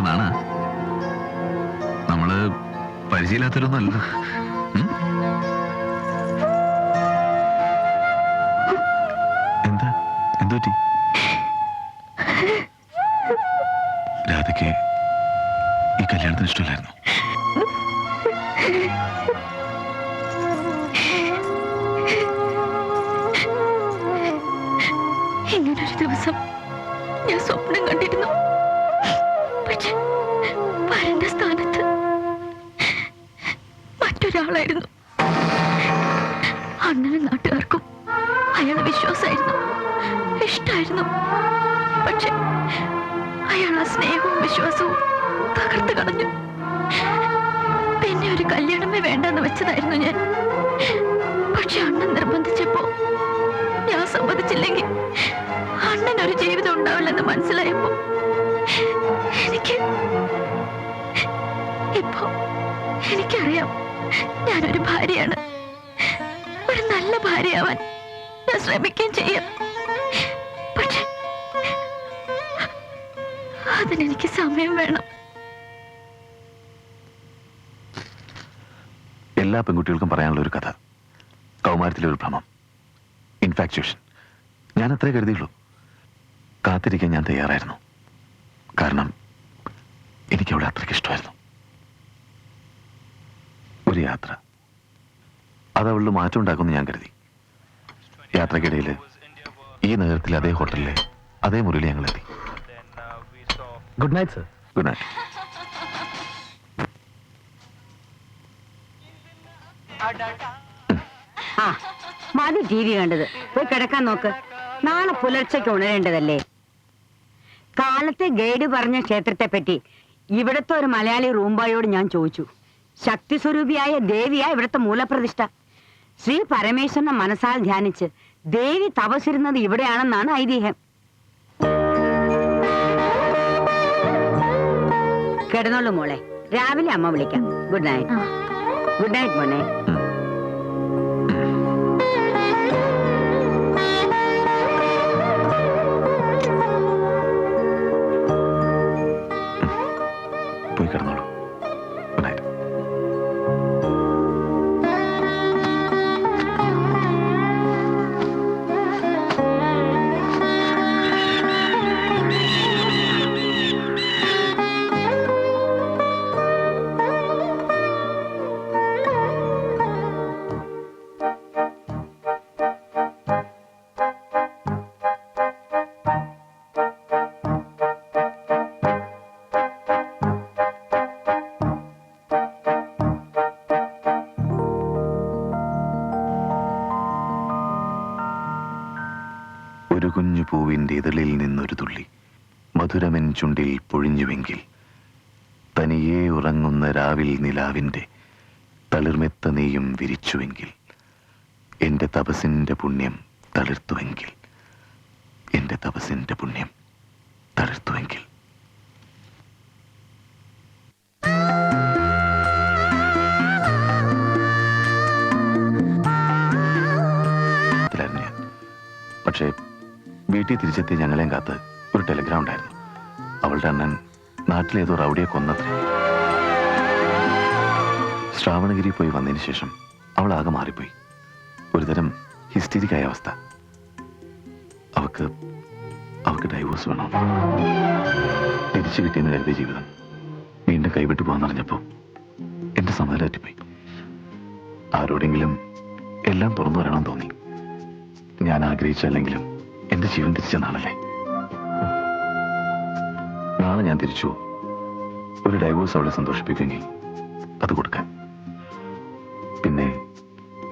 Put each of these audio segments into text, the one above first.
നാണ നമ്മൾ പരിചയമില്ലാത്തവരൊന്നും എന്താ? എന്തു പറ്റി? രാധയ്ക്ക് ഈ കല്യാണത്തിന് ഇഷ്ടമില്ലായിരുന്നു. ഇങ്ങനൊരു ദിവസം ഞാൻ സ്വപ്നം കണ്ടിരുന്നു പിന്നെ ഒരു കല്യാണമേ വേണ്ടെന്ന് വെച്ചതായിരുന്നു ഞാൻ. പക്ഷെ അണ്ണൻ നിർബന്ധിച്ചപ്പോ ഞാൻ സമ്മതിച്ചില്ലെങ്കിൽ അണ്ണൻ ഒരു ജീവിതം ഉണ്ടാവില്ലെന്ന് മനസ്സിലായപ്പോ എനിക്ക് ഇപ്പോ എനിക്കറിയാം ഞാനൊരു ഭാര്യയാണ്. ഒരു നല്ല ഭാര്യയാവാൻ ഞാൻ ശ്രമിക്കുകയും ചെയ്യാം. പക്ഷെ അതിനെനിക്ക് സമയം വേണം. എല്ലാ പെൺകുട്ടികൾക്കും പറയാനുള്ള ഒരു കഥ. കൗമാരത്തിലെ ഒരു ഭ്രമം. ഇൻഫാക്ച്വേഷൻ ഞാൻ അത്രേ കരുതിയുള്ളൂ. കാത്തിരിക്കാൻ ഞാൻ തയ്യാറായിരുന്നു. കാരണം എനിക്ക് അവളെ അത്രയ്ക്ക് ഇഷ്ടമായിരുന്നു. ഒരു യാത്ര. അത് അവളിൽ മാറ്റം ഉണ്ടാക്കുമെന്ന് ഞാൻ കരുതി. യാത്രക്കിടയിൽ ഈ നഗരത്തിലെ അതേ ഹോട്ടലിലെ അതേ മുറിയിൽ ഞങ്ങളെത്തി. Good night sir good night ആ മതി ടി വി കണ്ടത്. പോയി കിടക്കാൻ നോക്ക്. നാളെ പുലർച്ചയ്ക്ക് ഉണരേണ്ടതല്ലേ? കാലത്തെ ഗൈഡ് പറഞ്ഞ ക്ഷേത്രത്തെ പറ്റി ഇവിടത്തെ ഒരു മലയാളി റൂംബായോട് ഞാൻ ചോദിച്ചു. ശക്തി സ്വരൂപിയായ ദേവിയാ ഇവിടത്തെ മൂലപ്രതിഷ്ഠ. ശ്രീ പരമേശ്വരനെ മനസ്സാൽ ധ്യാനിച്ച് ദേവി തപസിരുന്നത് ഇവിടെയാണെന്നാണ് ഐതിഹ്യം. കിടന്നോളൂ മോളെ. രാവിലെ അമ്മ വിളിക്കാം. Good night. ഗുഡ് നൈറ്റ് മോനെ. പൂവിന്റെ ഇതളിൽ നിന്നൊരു തുള്ളി. മധുരമെൻ ചുണ്ടിൽ പൊഴിഞ്ഞുവെങ്കിൽ. തനിയെ ഉറങ്ങുന്ന രാവിൽ നിലാവിന്റെ തളിർമെത്ത നെയ്യും വിരിച്ചുവെങ്കിൽ. എന്റെ തപസിന്റെ പുണ്യം തളിർത്തുവെങ്കിൽ. എന്റെ തപസിന്റെ പുണ്യം വീട്ടിൽ തിരിച്ചെത്തിയ ഞങ്ങളെയും കാത്ത് ഒരു ടെലിഗ്രാം ഉണ്ടായിരുന്നു. അവളുടെ അണ്ണൻ നാട്ടിലേതോ റൗഡിയെ കൊന്നത്ര. ശ്രാവണഗിരി പോയി വന്നതിന് ശേഷം അവൾ ആകെ മാറിപ്പോയി. ഒരുതരം ഹിസ്റ്റീരിക്കായ അവസ്ഥ. അവക്ക് അവക്ക് ഡൈവോഴ്സ് വേണം. തിരിച്ചു കിട്ടിയെന്ന് കരുതിയ ജീവിതം വീണ്ടും കൈവിട്ടു പോകാന്നറിഞ്ഞപ്പോൾ എന്റെ സമ്മതം പറ്റിപ്പോയി ആരോടെങ്കിലും എല്ലാം തുറന്നു വരണം തോന്നി. ഞാൻ ആഗ്രഹിച്ചല്ലെങ്കിലും എന്റെ ജീവൻ തിരിച്ച നാളല്ലേ? നാളെ ഞാൻ തിരിച്ചു. ഒരു ഡൈവോഴ്സ് അവളെ സന്തോഷിപ്പിക്കുമെങ്കിൽ അത് കൊടുക്കാൻ പിന്നെ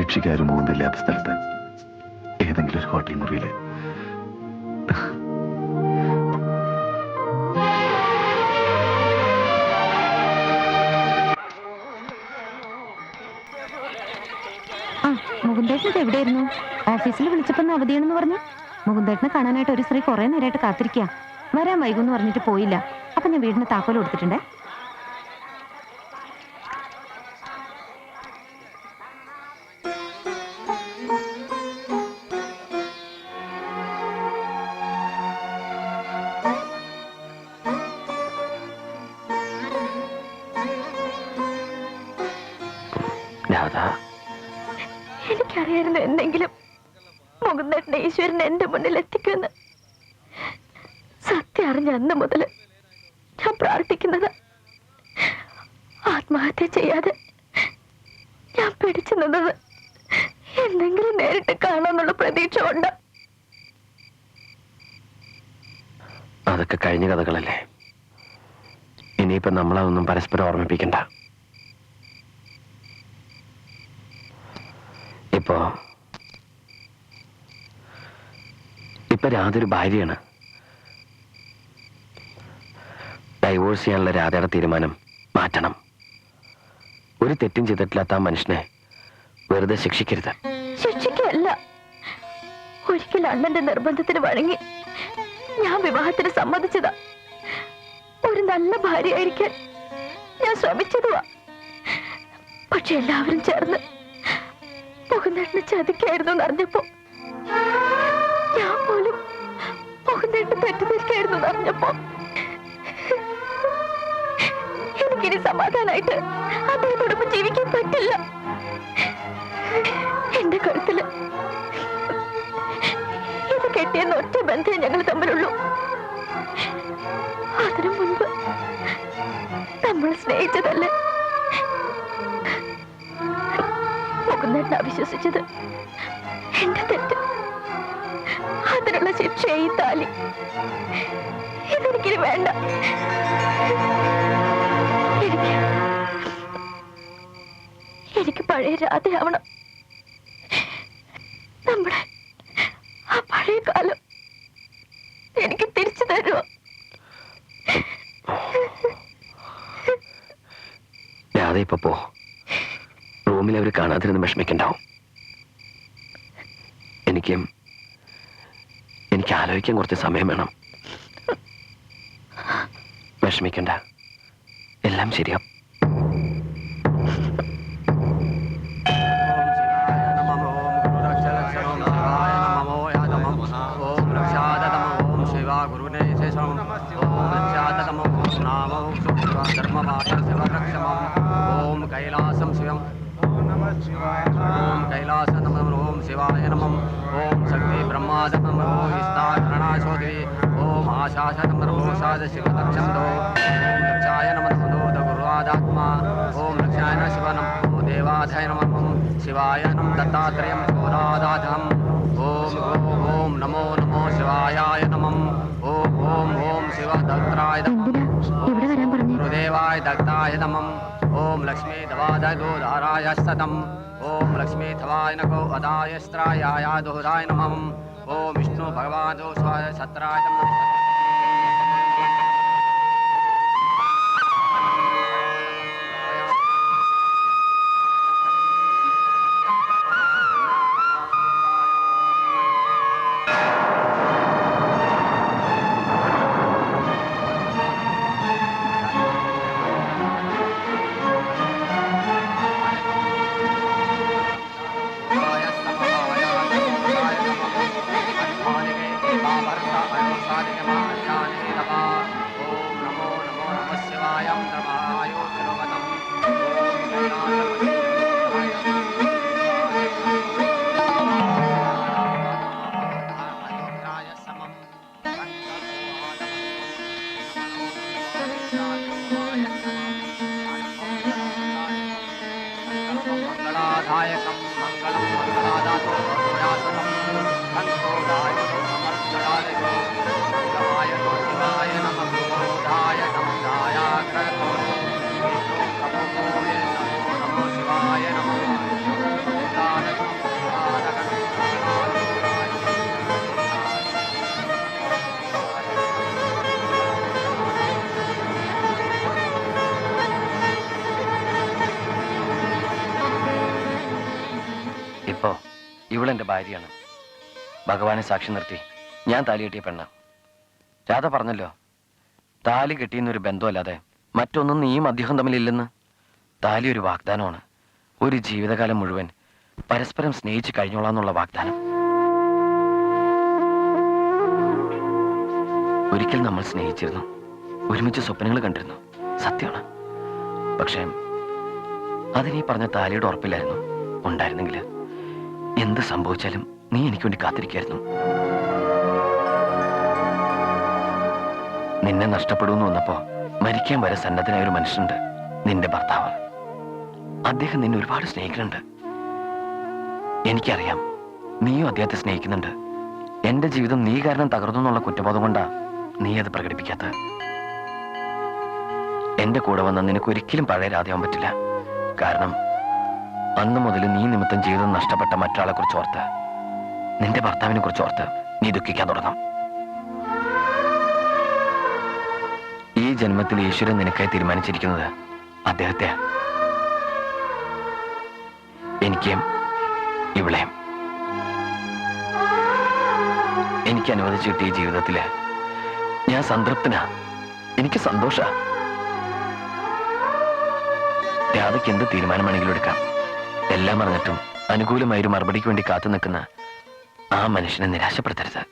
രക്ഷിക്കാരും മുമ്പില്ലാത്ത സ്ഥലത്ത് ഏതെങ്കിലും ഒരു ഹോട്ടൽ മുറിയിൽ എവിടെയായിരുന്നു? ഓഫീസിൽ വിളിച്ചപ്പോ ഇന്ന് അവധിയാണെന്ന് പറഞ്ഞു. മുകുന്ദേട്ടനെ കാണാനായിട്ട് ഒരു സ്ത്രീ കുറെ നേരമായിട്ട് കാത്തിരിക്കുക വരാൻ വൈകുമെന്ന് പറഞ്ഞിട്ട് പോയില്ല. അപ്പൊ ഞാൻ വീടിന് താക്കോൽ കൊടുത്തിട്ടുണ്ടേ? എന്റെ മുന്നിൽ എത്തിക്കുമെന്ന് സത്യം അറിഞ്ഞ അന്ന് മുതൽ ഞാൻ പ്രാർത്ഥിക്കുന്നത് ആത്മഹത്യ ചെയ്യാതെ ഞാൻ പിടിച്ചു നിന്നത് എന്തെങ്കിലും നേരിട്ട് കാണാമെന്നുള്ള പ്രതീക്ഷ ഉണ്ട് അതൊക്കെ കഴിഞ്ഞ കഥകളല്ലേ? ഇനിയിപ്പോ നമ്മളതൊന്നും പരസ്പരം ഓർമ്മിപ്പിക്കണ്ട. ഇപ്പോ ഇപ്പൊ രാധൊരു ഭാര്യയാണ്. ഡൈവോഴ്സ് ചെയ്യാനുള്ള രാധയുടെ തീരുമാനം മാറ്റണം. ഒരു തെറ്റും ചെയ്തിട്ടില്ലാത്ത ആ മനുഷ്യനെ വെറുതെ ശിക്ഷിക്കരുത്. ശിക്ഷിക്കല്ല ഒരിക്കൽ അണ്ണന്റെ നിർബന്ധത്തിന് വഴങ്ങി ഞാൻ വിവാഹത്തിന് സമ്മതിച്ചതാ. ഒരു നല്ല ഭാര്യയായിരിക്കാൻ ഞാൻ ശ്രമിച്ചതുവാ. പക്ഷെ എല്ലാവരും ചേർന്ന് മുകുന്ദേട്ടനെ ചതിക്കായിരുന്നു എന്നറിഞ്ഞപ്പോ ഞാൻ പോലും മുകുന്ദേട്ടനെ തെറ്റിദ്ധരിക്കായിരുന്നു അറിഞ്ഞപ്പോ എനിക്കിനി സമാധാനായിട്ട് അദ്ദേഹത്തോടൊപ്പം ജീവിക്കാൻ പറ്റില്ല. എന്റെ കഴുത്തിൽ ഇത് കെട്ടിയെന്ന ഒറ്റ ബന്ധേ ഞങ്ങൾ തമ്മിലുള്ളൂ. അതിനു മുൻപ് നമ്മൾ സ്നേഹിച്ചതല്ലേ? മുകുന്ദേട്ടൻ അവിശ്വസിച്ചത് എന്റെ തെറ്റ്. അതിനുള്ള ശിക്ഷ ഈ താലി. ഇതെനിക്കിനി വേണ്ട. എനിക്ക് പഴയ രാധയാവണം. നമ്മുടെ ആ പഴയ കാലം എനിക്ക് തിരിച്ചു തരുമോ രാധ ഇപ്പൊ പോ. റൂമിൽ അവർ കാണാതിരുന്ന് വിഷമിക്കണ്ടാവും. എനിക്ക് എനിക്ക് ആലോചിക്കാൻ കുറച്ച് സമയം വേണം. വിഷമിക്കണ്ട. എല്ലാം ശരിയാ. ഓം കൈലാസം ശിവം ഓം കൈലാസ നമ. ഓം ശിവായ നമം. शाशतमरोषादशिवलक्षन्दो लक्षाय नमो गुरुवादात्मा ॐ लक्षाय न शिव नमो देवाधय नमः शिवाय नम दत्तात्रयं सोदादाधम् ॐ ॐ नमो नमो शिवायाय नमः ॐ ॐ ॐ शिवदत्राय गुरुदेवाय दत्ताय नमः ॐ लक्ष्मी दवादय दोधाराय सतम् ॐ लक्ष्मी थवाय नको अदाय स्त्रायाय दोधाय नमः ॐ विष्णु भगवान् स्वाय सत्राय नमः ഇവളെന്റെ ഭാര്യയാണ്. ഭഗവാനെ സാക്ഷി നിർത്തി. ഞാൻ താലി കെട്ടിയ പെണ്ണ. രാധ പറഞ്ഞല്ലോ താലി കെട്ടിയെന്നൊരു ബന്ധമല്ലാതെ മറ്റൊന്നും നീയും അദ്ദേഹം തമ്മിലില്ലെന്ന്. താലി ഒരു വാഗ്ദാനമാണ്. ഒരു ജീവിതകാലം മുഴുവൻ പരസ്പരം സ്നേഹിച്ച് കഴിഞ്ഞോളാന്നുള്ള വാഗ്ദാനം. ഒരിക്കൽ നമ്മൾ സ്നേഹിച്ചിരുന്നു. ഒരുമിച്ച് സ്വപ്നങ്ങൾ കണ്ടിരുന്നു. സത്യമാണ്. പക്ഷേ അതിനീ പറഞ്ഞ താലിയുടെ ഉറപ്പില്ലായിരുന്നു. ഉണ്ടായിരുന്നെങ്കിൽ എന്ത് സംഭവിച്ചാലും നീ എനിക്ക് വേണ്ടി കാത്തിരിക്കായിരുന്നു. നിന്നെ നഷ്ടപ്പെടുമെന്ന് വന്നപ്പോ മരിക്കാൻ വരെ സന്നദ്ധനായ ഒരു മനുഷ്യനുണ്ട് നിന്റെ ഭർത്താവ്. അദ്ദേഹം നിന്നെ ഒരുപാട് സ്നേഹിക്കുന്നുണ്ട്. എനിക്കറിയാം നീയും അദ്ദേഹത്തെ സ്നേഹിക്കുന്നുണ്ട്. എന്റെ ജീവിതം നീ കാരണം തകർന്നു എന്നുള്ള കുറ്റബോധം കൊണ്ടാ നീ അത് പ്രകടിപ്പിക്കാത്ത എന്റെ കൂടെ വന്ന നിനക്ക് ഒരിക്കലും പഴയ പറ്റില്ല. കാരണം അന്ന് മുതൽ നീ നിമിത്തം ജീവിതം നഷ്ടപ്പെട്ട മറ്റൊരാളെ കുറിച്ച് ഓർത്ത് നിന്റെ ഭർത്താവിനെ കുറിച്ച് ഓർത്ത് നീ ദുഃഖിക്കാൻ തുടങ്ങാം. ഈ ജന്മത്തിൽ ഈശ്വരൻ നിനക്കായി തീരുമാനിച്ചിരിക്കുന്നത് അദ്ദേഹത്തെ എനിക്കും ഇവിളെയും. എനിക്ക് അനുവദിച്ചു ഈ ജീവിതത്തിൽ ഞാൻ സംതൃപ്തനാ. എനിക്ക് സന്തോഷ. രാധയ്ക്ക് എന്ത് തീരുമാനമാണെങ്കിലും എടുക്കാം. എല്ലാം അറിഞ്ഞിട്ടും അനുകൂലമായ ഒരു മറുപടിക്ക് വേണ്ടി കാത്തു നിൽക്കുന്ന ആ മനുഷ്യനെ നിരാശപ്പെടുത്തരുത്.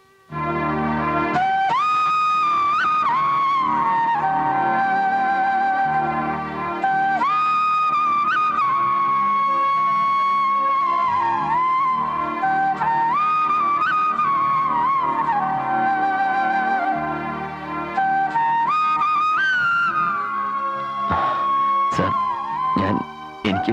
Thank ഞാൻ എനിക്ക്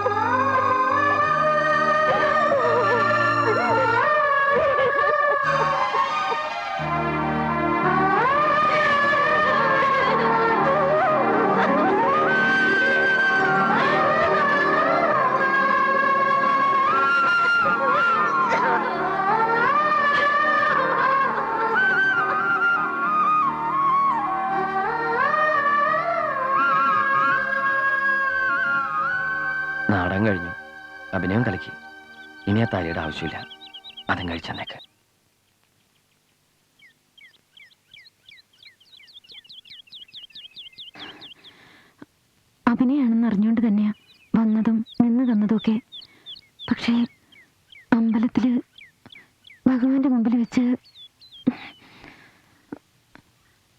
അഭിനയം കളിക്ക്. ഇനി ആ താലിയുടെ ആവശ്യമില്ല. അതും കഴിച്ചെന്നേക്ക് അഭിനയാണെന്ന് അറിഞ്ഞുകൊണ്ട് തന്നെയാ വന്നതും നിന്ന് തന്നതുമൊക്കെ. പക്ഷേ അമ്പലത്തിൽ ഭഗവാന്റെ മുമ്പിൽ വെച്ച്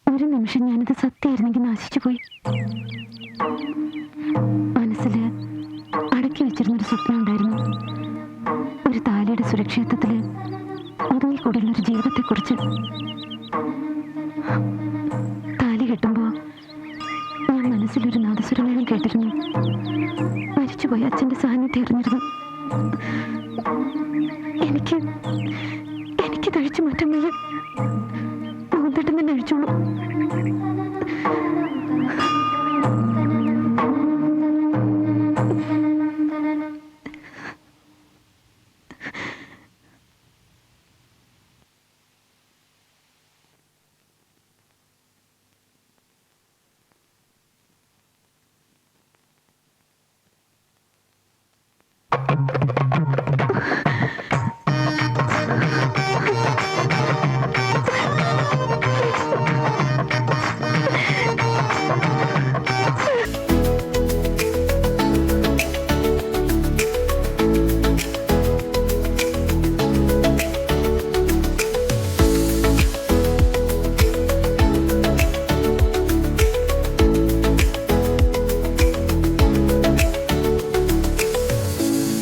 ഒരു നിമിഷം ഞാനിത് സത്യമായിരുന്നെങ്കിൽ നാശിച്ചു പോയി. 就是